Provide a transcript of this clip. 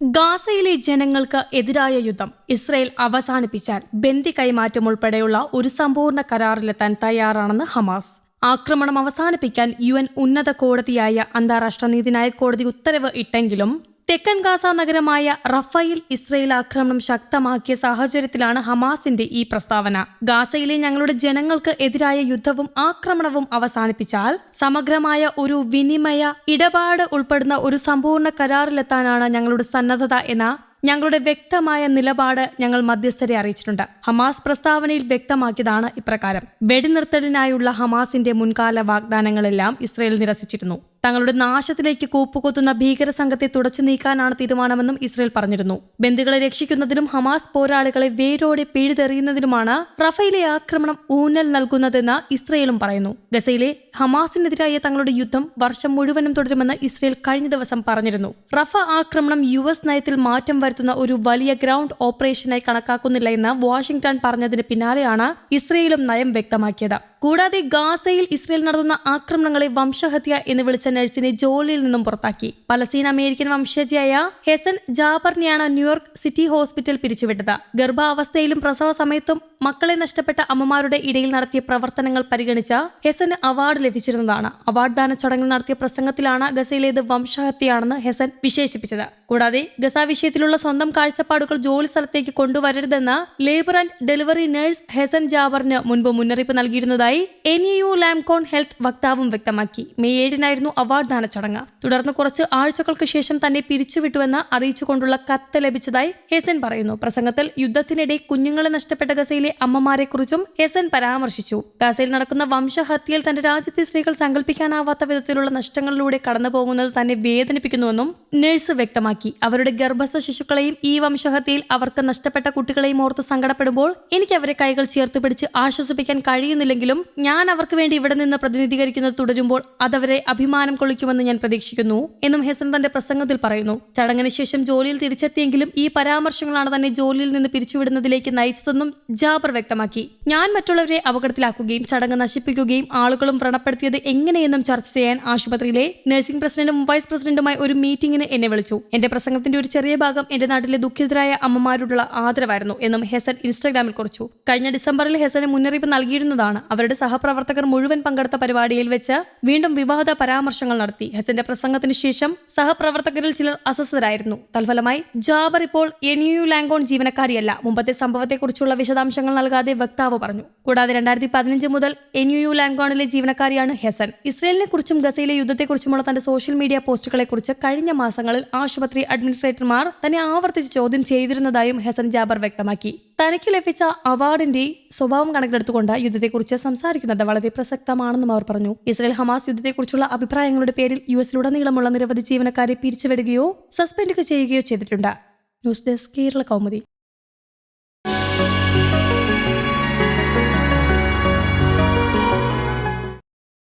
ഗാസയിലെ ജനങ്ങൾക്ക് എതിരായ യുദ്ധം ഇസ്രയേൽ അവസാനിപ്പിച്ചാൽ ബന്ദി കൈമാറ്റം ഉൾപ്പെടെയുള്ള ഒരു സമ്പൂർണ കരാറിലെത്താൻ തയ്യാറാണെന്ന് ഹമാസ്. ആക്രമണം അവസാനിപ്പിക്കാൻ യു എൻ ഉന്നത കോടതിയായ അന്താരാഷ്ട്ര നീതിന്യായ കോടതി ഉത്തരവ് ഇട്ടെങ്കിലും തെക്കൻ ഗാസ നഗരമായ റഫയിൽ ഇസ്രയേൽ ആക്രമണം ശക്തമാക്കിയ സാഹചര്യത്തിലാണ് ഹമാസിന്റെ ഈ പ്രസ്താവന. ഗാസയിലെ ഞങ്ങളുടെ ജനങ്ങൾക്ക് എതിരായ യുദ്ധവും ആക്രമണവും അവസാനിപ്പിച്ചാൽ സമഗ്രമായ ഒരു വിനിമയ ഇടപാട് ഉൾപ്പെടുന്ന ഒരു സമ്പൂർണ കരാറിലെത്താനാണ് ഞങ്ങളുടെ സന്നദ്ധത എന്ന ഞങ്ങളുടെ വ്യക്തമായ നിലപാട് ഞങ്ങൾ മധ്യസ്ഥരെ അറിയിച്ചിട്ടുണ്ട്. ഹമാസ് പ്രസ്താവനയിൽ വ്യക്തമാക്കിയതാണ് ഇപ്രകാരം. വെടിനിർത്തലിനായുള്ള ഹമാസിന്റെ മുൻകാല വാഗ്ദാനങ്ങളെല്ലാം ഇസ്രയേൽ നിരസിച്ചിരുന്നു. തങ്ങളുടെ നാശത്തിലേക്ക് കൂപ്പുകുത്തുന്ന ഭീകര സംഘത്തെ തുടച്ചു നീക്കാനാണ് തീരുമാനമെന്നും ഇസ്രയേൽ പറഞ്ഞിരുന്നു. ബന്ധുക്കളെ രക്ഷിക്കുന്നതിനും ഹമാസ് പോരാളികളെ വേരോടെ പിഴുതെറിയുന്നതിനുമാണ് റഫയിലെ ആക്രമണം ഊന്നൽ നൽകുന്നതെന്ന് ഇസ്രയേലും പറയുന്നു. ഗസയിലെ ഹമാസിനെതിരായ തങ്ങളുടെ യുദ്ധം വർഷം മുഴുവനും തുടരുമെന്ന് ഇസ്രയേൽ കഴിഞ്ഞ ദിവസം പറഞ്ഞിരുന്നു. റഫ ആക്രമണം യു എസ് നയത്തിൽ മാറ്റം വരുത്തുന്ന ഒരു വലിയ ഗ്രൗണ്ട് ഓപ്പറേഷനായി കണക്കാക്കുന്നില്ല എന്ന് വാഷിംഗ്ടൺ പറഞ്ഞതിന് പിന്നാലെയാണ് ഇസ്രയേലും നയം വ്യക്തമാക്കിയത്. കൂടാതെ ഗാസയിൽ ഇസ്രയേൽ നടത്തുന്ന ആക്രമണങ്ങളെ വംശഹത്യ എന്ന് വിളിച്ച നഴ്സിനെ ജോലിയിൽ നിന്നും പുറത്താക്കി. പലസ്തീൻ അമേരിക്കൻ വംശജയായ ഹെസൻ ജാബറിനെയാണ് ന്യൂയോർക്ക് സിറ്റി ഹോസ്പിറ്റൽ പിരിച്ചുവിട്ടത്. ഗർഭാവസ്ഥയിലും പ്രസവ സമയത്തും മക്കളെ നഷ്ടപ്പെട്ട അമ്മമാരുടെ ഇടയിൽ നടത്തിയ പ്രവർത്തനങ്ങൾ പരിഗണിച്ച ഹെസന് അവാർഡ് ലഭിച്ചിരുന്നതാണ്. അവാർഡ് ദാന ചടങ്ങിൽ നടത്തിയ പ്രസംഗത്തിലാണ് ഗസയിലേത് വംശഹത്യയാണെന്ന് ഹെസൻ വിശേഷിപ്പിച്ചത്. കൂടാതെ ഗസ വിഷയത്തിലുള്ള സ്വന്തം കാഴ്ചപ്പാടുകൾ ജോലി സ്ഥലത്തേക്ക് കൊണ്ടുവരരുതെന്ന് labour and delivery nurse Hesen ജാബറിന് മുൻപ് മുന്നറിയിപ്പ് നൽകിയിരുന്നതായി എൻ യു ലാംകോൺ ഹെൽത്ത് വക്താവും വ്യക്തമാക്കി. മെയ് ഏഴിനായിരുന്നു അവാർഡ് ദാന ചടങ്ങ്. തുടർന്ന് കുറച്ച് ആഴ്ചകൾക്ക് ശേഷം തന്നെ പിരിച്ചുവിട്ടുവെന്ന് അറിയിച്ചുകൊണ്ടുള്ള കത്ത് ലഭിച്ചതായി ഹെസൻ പറയുന്നു. പ്രസംഗത്തിൽ യുദ്ധത്തിനിടെ കുഞ്ഞുങ്ങളെ നഷ്ടപ്പെട്ട ഗസയിലെ അമ്മമാരെക്കുറിച്ചും ഹെസൻ പരാമർശിച്ചു. ഗസയിൽ നടക്കുന്ന വംശഹത്യയിൽ തന്റെ രാജ്യത്തെ സ്ത്രീകൾ സങ്കല്പിക്കാനാവാത്ത വിധത്തിലുള്ള നഷ്ടങ്ങളിലൂടെ കടന്നു പോകുന്നത് തന്നെ വേദനിപ്പിക്കുന്നുവെന്നും നഴ്സ് വ്യക്തമാക്കി. അവരുടെ ഗർഭസ്ഥ ശിശുക്കളെയും ഈ വംശഹത്യയിൽ അവർക്ക് നഷ്ടപ്പെട്ട കുട്ടികളെയും ഓർത്ത് സങ്കടപ്പെടുമ്പോൾ എനിക്ക് അവരെ കൈകൾ ചേർത്ത് പിടിച്ച് ആശ്വസിപ്പിക്കാൻ കഴിയുന്നില്ലെങ്കിലും ഞാൻ അവർക്ക് വേണ്ടി ഇവിടെ നിന്ന് പ്രതിനിധീകരിക്കുന്നത് തുടരുമ്പോൾ അതവരെ അഭിമാനം കൊള്ളിക്കുമെന്ന് ഞാൻ പ്രതീക്ഷിക്കുന്നു എന്നും ഹെസൻ തന്റെ പ്രസംഗത്തിൽ പറയുന്നു. ചടങ്ങിന് ശേഷം ജോലിയിൽ തിരിച്ചെത്തിയെങ്കിലും ഈ പരാമർശങ്ങളാണ് തന്നെ ജോലിയിൽ നിന്ന് പിരിച്ചുവിടുന്നതിലേക്ക് നയിച്ചതെന്നും ജാബർ വ്യക്തമാക്കി. ഞാൻ മറ്റുള്ളവരെ അപകടത്തിലാക്കുകയും ചടങ്ങ് നശിപ്പിക്കുകയും ആളുകളും വ്രണപ്പെടുത്തിയത് എങ്ങനെയെന്നും ചർച്ച ചെയ്യാൻ ആശുപത്രിയിലെ നഴ്സിംഗ് പ്രസിഡന്റും വൈസ് പ്രസിഡന്റുമായി ഒരു മീറ്റിംഗിന് എന്നെ വിളിച്ചു. എന്റെ പ്രസംഗത്തിന്റെ ഒരു ചെറിയ ഭാഗം എന്റെ നാട്ടിലെ ദുഃഖിതരായ അമ്മമാരോടുള്ള ആദരവായിരുന്നു എന്നും ഹെസൻ ഇൻസ്റ്റാഗ്രാമിൽ കുറിച്ചു. കഴിഞ്ഞ ഡിസംബറിൽ ഹെസന് മുന്നറിയിപ്പ് നൽകിയിരുന്നതാണ്. അവരുടെ സഹപ്രവർത്തകർ മുഴുവൻ പങ്കെടുത്ത പരിപാടിയിൽ വെച്ച് വീണ്ടും വിവാദ പരാമർശങ്ങൾ നടത്തി. ഹസന്റെ പ്രസംഗത്തിന് ശേഷം സഹപ്രവർത്തകരിൽ ചിലർ അസ്വസ്ഥരായിരുന്നു. തൽഫലമായി ജാബർ ഇപ്പോൾ എനിയു ലാംഗോൺ ജീവനക്കാരിയല്ല. മുമ്പത്തെ സംഭവത്തെക്കുറിച്ചുള്ള വിശദാംശങ്ങൾ നൽകാതെ വക്താവ് പറഞ്ഞു. കൂടാതെ രണ്ടായിരത്തി പതിനഞ്ച് മുതൽ എൻ യു യു ലാങ്കോണിലെ ജീവനക്കാരിയാണ് ഹെസൻ. ഇസ്രയേലിനെ കുറിച്ചും ഗസയിലെ യുദ്ധത്തെക്കുറിച്ചുമുള്ള തന്റെ സോഷ്യൽ മീഡിയ പോസ്റ്റുകളെക്കുറിച്ച് കഴിഞ്ഞ മാസങ്ങളിൽ ആശുപത്രി അഡ്മിനിസ്ട്രേറ്റർമാർ തന്നെ ആവർത്തിച്ച് ചോദ്യം ചെയ്തിരുന്നതായും ഹെസൻ ജാബർ വ്യക്തമാക്കി. തനിക്ക് ലഭിച്ച അവാർഡിന്റെ സ്വഭാവം കണക്കിലെടുത്തുകൊണ്ട് യുദ്ധത്തെക്കുറിച്ച് സംസാരിക്കുന്നത് വളരെ പ്രസക്തമാണെന്നും അവർ പറഞ്ഞു. ഇസ്രയേൽ ഹമാസ് യുദ്ധത്തെക്കുറിച്ചുള്ള അഭിപ്രായങ്ങളുടെ പേരിൽ യു എസിലുടനീളമുള്ള നിരവധി ജീവനക്കാരെ പിരിച്ചുവിടുകയോ സസ്പെൻഡ് ചെയ്യുകയോ ചെയ്തിട്ടുണ്ട്. News desk Kerala Kaumudi.